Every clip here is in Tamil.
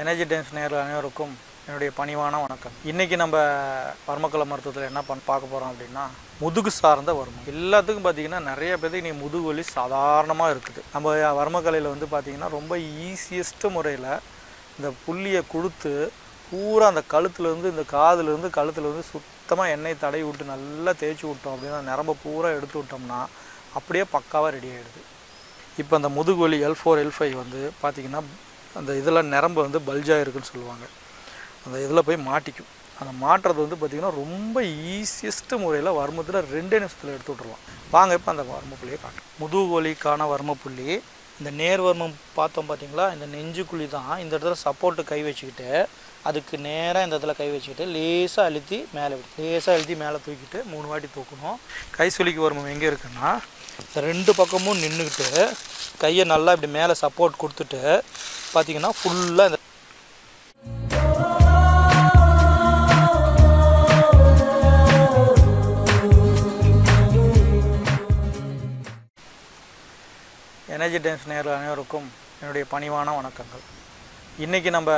எனர்ஜி டைம்ஸ் நேரில் அனைவருக்கும் என்னுடைய பணிவான வணக்கம். இன்றைக்கி நம்ம வர்மக்கலை மருத்துவத்தில் என்ன பண்ண பார்க்க போகிறோம் அப்படின்னா முதுகு சார்ந்த வருமம் எல்லாத்துக்கும் பார்த்தீங்கன்னா நிறைய பேருக்கு நீ முதுகு வலி சாதாரணமாக இருக்குது. நம்ம வர்மக்கலையில் வந்து பார்த்திங்கன்னா ரொம்ப ஈஸியஸ்ட் முறையில் இந்த புள்ளியை கொடுத்து பூரா அந்த கழுத்துலேருந்து இந்த காதுலேருந்து கழுத்துலேருந்து சுத்தமாக எண்ணெய் தடவி விட்டு நல்லா தேய்ச்சி விட்டோம் அப்படின்னா நிரம்ப பூரா எடுத்து விட்டோம்னா அப்படியே பக்காவாக ரெடி ஆகிடுது இப்போ அந்த முதுகுவலி எல் ஃபோர் எல் ஃபைவ் வந்து பார்த்திங்கன்னா அந்த இதில் நரம்பு வந்து பல்ஜாக இருக்குன்னு சொல்லுவாங்க. அந்த இதில் போய் மாட்டிக்கும். அந்த மாட்டுறது வந்து பார்த்திங்கன்னா ரொம்ப ஈஸியஸ்ட் முறையில் வர்மத்தில் ரெண்டே நிமிஷத்தில் எடுத்து விட்ருலாம் வாங்க இப்போ அந்த வர்மப்புள்ளியை காட்டும் முதுகுவலிக்கான வர்மப்புள்ளி இந்த நேர்வர்மம் பார்த்தோம் பார்த்தீங்களா? இந்த நெஞ்சுக்குழி தான். இந்த இடத்துல சப்போர்ட்டு கை வச்சுக்கிட்டு அதுக்கு நேராக இந்த இடத்துல கை வச்சுக்கிட்டு லேசாக அழுத்தி மேலே விடு. லேசாக அழுத்தி மேலே தூக்கிட்டு மூணு வாட்டி தூக்கணும். கை சுழிக்கு வர்மம் எங்கே இருக்குன்னா இந்த ரெண்டு பக்கமும் நின்றுக்கிட்டு கையை நல்லா இப்படி மேலே சப்போர்ட் கொடுத்துட்டு பார்த்தீங்கன்னா ஃபுல்லாக இந்த எனர்ஜி டைம்ஸ் நேரில் அனைவருக்கும் என்னுடைய பணிவான வணக்கங்கள். இன்றைக்கி நம்ம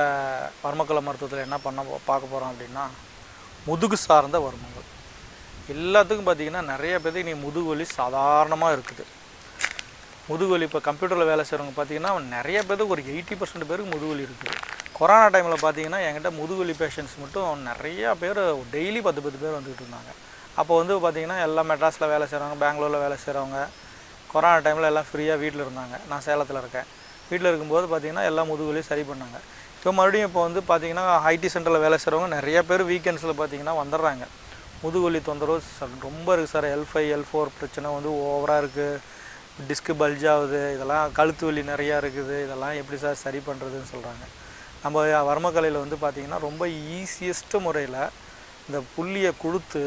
வர்மக்கலை மருத்துவத்தில் என்ன பண்ண பார்க்க போகிறோம் அப்படின்னா முதுகு சார்ந்த வருமங்கள். எல்லாத்துக்கும் பார்த்திங்கன்னா நிறைய பேருக்கு நீ முதுகு வலி சாதாரணமாக இருக்குது. முதுகுவலி இப்போ கம்ப்யூட்டரில் வேலை செய்கிறவங்க பார்த்தீங்கன்னா நிறைய பேருக்கு ஒரு எயிட்டி பர்சன்ட் பேருக்கு முதுகுவலி இருக்குது கொரோனா டைமில் பார்த்தீங்கன்னா என்கிட்ட முதுகுவலி பேஷண்ட்ஸ் மட்டும் நிறையா பேர் டெய்லி பத்து பத்து பேர் வந்துக்கிட்டு இருந்தாங்க. அப்போ வந்து பார்த்தீங்கன்னா எல்லாம் மெட்ராஸில் வேலை செய்கிறவங்க பெங்களூரில் வேலை செய்கிறவங்க கொரோனா டைமில் எல்லாம் ஃப்ரீயாக வீட்டில் இருந்தாங்க. நான் சேலத்தில் இருக்கேன். வீட்டில் இருக்கும்போது பார்த்தீங்கன்னா எல்லா முதுகுவலியும் சரி பண்ணாங்க. இப்போ மறுபடியும் இப்போ வந்து பார்த்திங்கன்னா ஐடி சென்டரில் வேலை செய்கிறவங்க நிறைய பேர் வீக்கெண்ட்ஸில் பார்த்தீங்கன்னா வந்துடுறாங்க. முதுகுவலி தொந்தரவு ச- ரொம்ப இருக்குது sir. L five L four பிரச்சனை வந்து ஓவராக இருக்குது டிஸ்க்கு பல்ஜ் ஆகுது இதெல்லாம் கழுத்து வலி நிறையா இருக்குது இதெல்லாம் எப்படி சார் சரி பண்ணுறதுன்னு சொல்கிறாங்க நம்ம வர்மக்கலையில் வந்து பார்த்திங்கன்னா ரொம்ப ஈஸியஸ்ட் முறையில் இந்த புள்ளியை கொடுத்து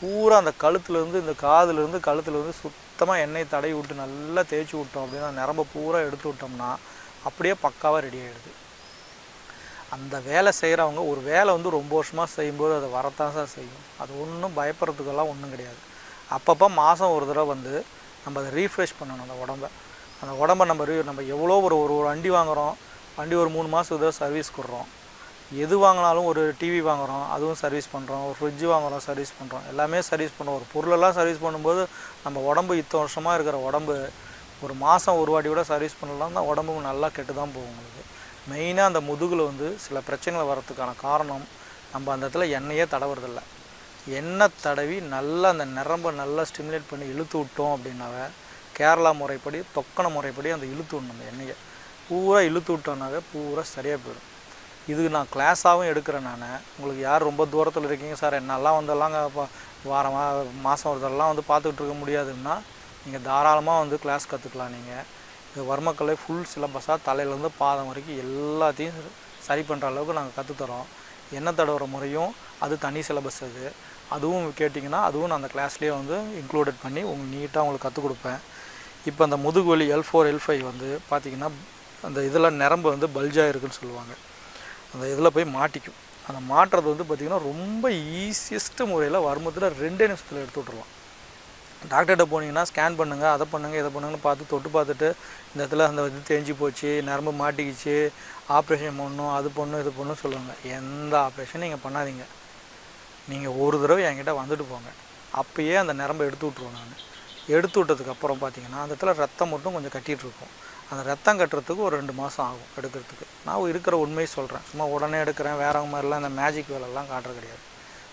பூரா அந்த கழுத்துலேருந்து இந்த காதுலேருந்து கழுத்துலேருந்து சுத்தமாக எண்ணெய் தடவி விட்டு நல்லா தேய்ச்சி விட்டோம் அப்படின்னா நிரம்ப பூரா எடுத்து விட்டோம்னா அப்படியே பக்காவாக ரெடி ஆகிடுது அந்த வேலை செய்கிறவங்க ஒரு வேலை வந்து ரொம்ப வருஷமாக செய்யும்போது அதை வரத்தான் சார் செய்யும். அது ஒன்றும் பயப்படுறதுக்கெல்லாம் ஒன்றும் கிடையாது. அப்பப்போ மாதம் ஒரு தடவை வந்து நம்ம அதை ரீஃப்ரெஷ் பண்ணணும் அந்த உடம்ப. அந்த உடம்ப நம்ம நம்ம எவ்வளோ ஒரு ஒரு ஒரு வண்டி வாங்குகிறோம் வண்டி ஒரு மூணு மாதத்துக்கு தான் சர்வீஸ் கொடுறோம். எது வாங்கினாலும் ஒரு டிவி வாங்குகிறோம் அதுவும் சர்வீஸ் பண்ணுறோம் ஒரு ஃப்ரிட்ஜ் வாங்குகிறோம் சர்வீஸ் பண்ணுறோம் எல்லாமே சர்வீஸ் பண்ணுறோம் ஒரு பொருளெல்லாம் சர்வீஸ் பண்ணும்போது நம்ம உடம்பு இத்தனை வருஷமாக இருக்கிற உடம்பு ஒரு மாதம் ஒரு வாட்டி கூட சர்வீஸ் பண்ணலாம் தான் உடம்பு நல்லா கெட்டு தான் போகும் உங்களுக்கு. மெயினாக அந்த முதுகில் வந்து சில பிரச்சனைகள் வரத்துக்கான காரணம் நம்ம அந்த இடத்துல எண்ணெயே தடவுறதில்ல. எண்ணெய் தடவி நல்லா அந்த நரம்பை நல்லா ஸ்டிமுலேட் பண்ணி இழுத்து விட்டோம் அப்படின்னாவே கேரளா முறைப்படி தொக்கன முறைப்படி அந்த இழுத்து விடணும் அந்த எண்ணெயை. பூரா இழுத்து விட்டோம்னாவே பூரா சரியாக போயிடும். இதுக்கு நான் கிளாஸாகவும் எடுக்கிறேன் நான். உங்களுக்கு யார் ரொம்ப தூரத்தில் இருக்கீங்க சார்? என்னெல்லாம் வந்தெல்லாம் வாரம் மாதம் ஒரு வந்து பார்த்துக்கிட்டு இருக்க முடியாதுன்னா நீங்கள் தாராளமாக வந்து கிளாஸ் கற்றுக்கலாம் நீங்கள் இது வர்மக்கலை ஃபுல் சிலபஸாக தலையிலேருந்து பாதம் வரைக்கும் எல்லாத்தையும் சரி பண்ணுற அளவுக்கு நாங்கள் கற்றுத்தரோம் எண்ணெய் தடவுற முறையும் அது தனி சிலபஸ் அது. அதுவும் கேட்டிங்கன்னா அதுவும் நான் அந்த கிளாஸ்லேயே வந்து இன்க்ளூடட் பண்ணி உங்களுக்கு நீட்டாக உங்களுக்கு கற்றுக் கொடுப்பேன். இப்போ அந்த முதுகுவலி எல் ஃபோர் எல் ஃபைவ் வந்து பார்த்திங்கன்னா அந்த இதில் நரம்பு வந்து பல்ஜாக இருக்குன்னு சொல்லுவாங்க. அந்த இதில் போய் மாட்டிக்கும். அந்த மாட்டுறது வந்து பார்த்திங்கன்னா ரொம்ப ஈஸியஸ்ட் முறையில் வருமத்தில் ரெண்டே நிமிஷத்தில் எடுத்து விட்ருவான் டாக்டர்கிட்ட போனீங்கன்னா ஸ்கேன் பண்ணுங்கள் அதை பண்ணுங்கள் இதை பண்ணுங்கன்னு பார்த்து தொட்டு பார்த்துட்டு இந்த இடத்துல அந்த இது தேஞ்சு போச்சு நரம்பு மாட்டிக்கிச்சு ஆப்ரேஷன் பண்ணணும் அது பண்ணும் இது பண்ணும் சொல்லுவாங்க. எந்த ஆப்ரேஷனும் நீங்கள் பண்ணாதீங்க. நீங்கள் ஒரு தடவை என்கிட்ட வந்துட்டு போங்க. அப்போயே அந்த நரம்பை எடுத்து விட்ருவேன் நான். எடுத்து விட்டதுக்கப்புறம் பார்த்தீங்கன்னா அந்த இடத்துல ரத்தம் மட்டும் கொஞ்சம் கட்டிகிட்ருக்கும் அந்த ரத்தம் கட்டுறதுக்கு ஒரு ரெண்டு மாதம் ஆகும் எடுக்கிறதுக்கு. நான் இருக்கிற உண்மையை சொல்கிறேன் சும்மா உடனே எடுக்கிறேன் வேறவங்க மாதிரிலாம் இந்த மேஜிக் வேலைலாம் காட்டுறது கிடையாது.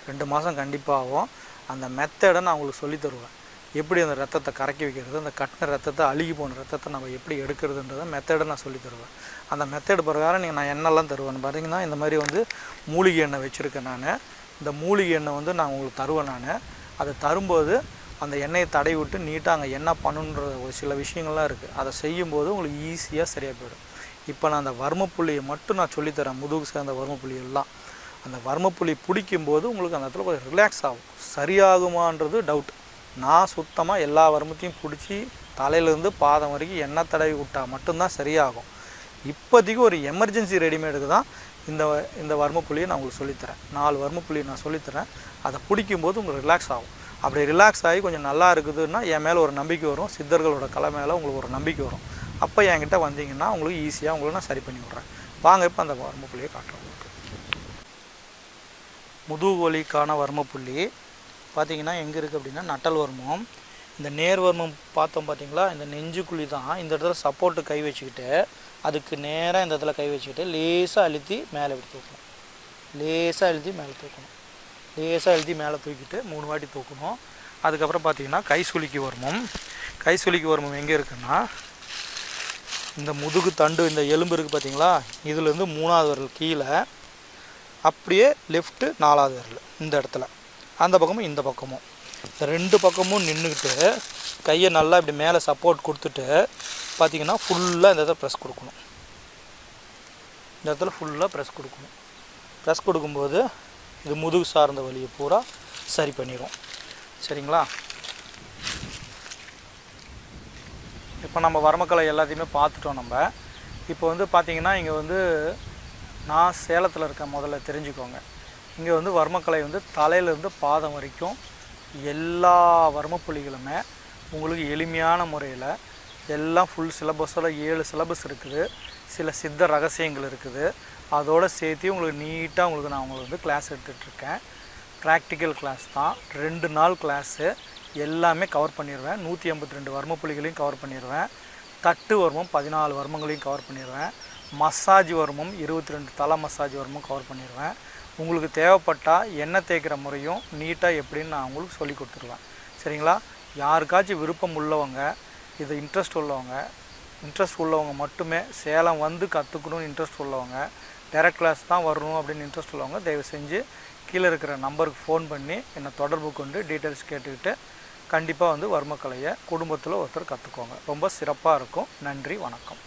ரெண்டு மாதம் கண்டிப்பாகவும் அந்த மெத்தடை நான் உங்களுக்கு சொல்லித் தருவேன். எப்படி அந்த ரத்தத்தை கரைக்கி வைக்கிறது அந்த கட்டின ரத்தத்தை அழுகி போன ரத்தத்தை நம்ம எப்படி எடுக்கிறதுன்றத மெத்தடை நான் சொல்லி தருவேன். அந்த மெத்தட் பிரகாரம் நீங்கள் நான் எண்ணெய்லாம் தருவேன். பார்த்தீங்கன்னா இந்த மாதிரி வந்து மூலிகை எண்ணெய் வச்சுருக்கேன் நான். இந்த மூலிகை எண்ணெய் வந்து நான் உங்களுக்கு தருவேன் நான். அதை தரும்போது அந்த எண்ணெயை தடை விட்டு நீட்டாக அங்கே என்ன பண்ணுன்ற ஒரு சில விஷயங்கள்லாம் இருக்குது அதை செய்யும்போது உங்களுக்கு ஈஸியாக சரியாக போயிடும். இப்போ நான் அந்த வர்மப்புள்ளியை மட்டும் நான் சொல்லித்தரேன் முதுகு சேர்ந்த வர்மப்புள்ளி எல்லாம். அந்த வர்மப்புள்ளி பிடிக்கும்போது உங்களுக்கு அந்த இடத்துல கொஞ்சம் ரிலாக்ஸ் ஆகும். சரியாகுமான்றது டவுட் நான் சுத்தமாக எல்லா வர்மத்தையும் பிடிச்சி தலையிலேருந்து பாதம் வரைக்கும் எண்ணெய் தடவி விட்டால் மட்டும்தான் சரியாகும். இப்போதைக்கு ஒரு எமர்ஜென்சி ரெடிமேடுக்கு தான் இந்த இந்த வர்மப்புள்ளியை நான் உங்களுக்கு சொல்லித்தரேன். நாலு வர்மப்புள்ளியை நான் சொல்லித்தரேன். அதை பிடிக்கும்போது உங்களுக்கு ரிலாக்ஸ் ஆகும். அப்படி ரிலாக்ஸ் ஆகி கொஞ்சம் நல்லா இருக்குதுன்னா என் மேலே ஒரு நம்பிக்கை வரும். சித்தர்களோட கலை மேலே உங்களுக்கு ஒரு நம்பிக்கை வரும். அப்போ என்கிட்ட வந்தீங்கன்னா உங்களுக்கு ஈஸியாக உங்களுக்கு நான் சரி பண்ணி விட்றேன். வாங்க இப்போ அந்த வர்மப்புள்ளியை காட்டுறோம் முதுகு வலிக்கான வர்மப்புள்ளி. பார்த்தீங்கன்னா எங்கே இருக்குது அப்படின்னா நட்டல் வர்மம். இந்த நேர் வர்மம் பார்த்தோம் பார்த்தீங்களா இந்த நெஞ்சுக்குழி தான். இந்த இடத்துல சப்போர்ட்டு கை வச்சுக்கிட்டு அதுக்கு நேராக இந்த இடத்துல கை வச்சுக்கிட்டு லேசாக அழுத்தி மேலே இப்படி தூக்கணும். லேசாக அழுத்தி மேலே தூக்கணும். லேசாக அழுத்தி மேலே தூக்கிட்டு மூணு வாட்டி தூக்கணும். அதுக்கப்புறம் பார்த்தீங்கன்னா கை சுளுக்கி வர்மம். கை சுளுக்கி வர்மம் எங்கே இருக்குன்னா இந்த முதுகு தண்டு இந்த எலும்பு இருக்குது பார்த்தீங்களா இதுலேருந்து மூணாவது விரல் கீழே அப்படியே லெஃப்ட்டு நாலாவது விரல் இந்த இடத்துல. அந்த பக்கமும் இந்த பக்கமும். இந்த ரெண்டு பக்கமும் நின்றுக்கிட்டு கையை நல்லா இப்படி மேலே சப்போர்ட் கொடுத்துட்டு பார்த்தீங்கன்னா ஃபுல்லாக இந்த இடத்துல ப்ரெஸ் கொடுக்கணும். இந்த இடத்துல ஃபுல்லாக ப்ரெஸ் கொடுக்கணும். ப்ரெஸ் கொடுக்கும்போது இது முதுகு சார்ந்த வழியை பூரா சரி பண்ணிடும் சரிங்களா? இப்போ நம்ம வரமக்கலை எல்லாத்தையுமே பார்த்துட்டோம் நம்ம. இப்போ வந்து பார்த்தீங்கன்னா இங்கே வந்து நான் சேலத்தில் இருக்கேன் முதல்ல தெரிஞ்சுக்கோங்க. இங்கே வந்து வர்மக்கலை வந்து தலையிலேருந்து பாதம் வரைக்கும் எல்லா வர்மப்புள்ளிகளுமே உங்களுக்கு எளிமையான முறையில் எல்லாம் ஃபுல் சிலபஸோட ஏழு சிலபஸ் இருக்குது. சில சித்த ரகசியங்கள் இருக்குது. அதோடு சேர்த்து உங்களுக்கு நீட்டாக உங்களுக்கு நான் உங்களுக்கு வந்து கிளாஸ் எடுத்துகிட்ருக்கேன் ப்ராக்டிக்கல் கிளாஸ் தான். ரெண்டு நாள் கிளாஸு எல்லாமே கவர் பண்ணிடுவேன் நூற்றி ஐம்பத்தி ரெண்டு வர்மப்புள்ளிகளையும் கவர் பண்ணிடுவேன் தட்டு வர்மம் பதினாலு வர்மங்களையும் கவர் பண்ணிடுவேன் மசாஜ் வர்மம் இருபத்தி ரெண்டு தலை மசாஜ் வர்மம் கவர் பண்ணிடுவேன் உங்களுக்கு தேவைப்பட்டால் எண்ணெய் தேய்க்கிற முறையும் நீட்டாக எப்படின்னு நான் உங்களுக்கு சொல்லி கொடுத்துருவேன் சரிங்களா? யாருக்காச்சும் விருப்பம் உள்ளவங்க இது இன்ட்ரெஸ்ட் உள்ளவங்க இன்ட்ரெஸ்ட் உள்ளவங்க மட்டுமே சேலம் வந்து கற்றுக்கணும்னு இன்ட்ரெஸ்ட் உள்ளவங்க டேரக்ட் கிளாஸ் தான் வரணும் அப்படின்னு இன்ட்ரெஸ்ட் உள்ளவங்க தயவு செஞ்சு கீழே இருக்கிற நம்பருக்கு ஃபோன் பண்ணி என்னை தொடர்பு கொண்டு டீட்டெயில்ஸ் கேட்டுக்கிட்டு கண்டிப்பாக வந்து வர்மக்கலையை குடும்பத்தில் ஒருத்தர் கற்றுக்கோங்க ரொம்ப சிறப்பாக இருக்கும். நன்றி வணக்கம்.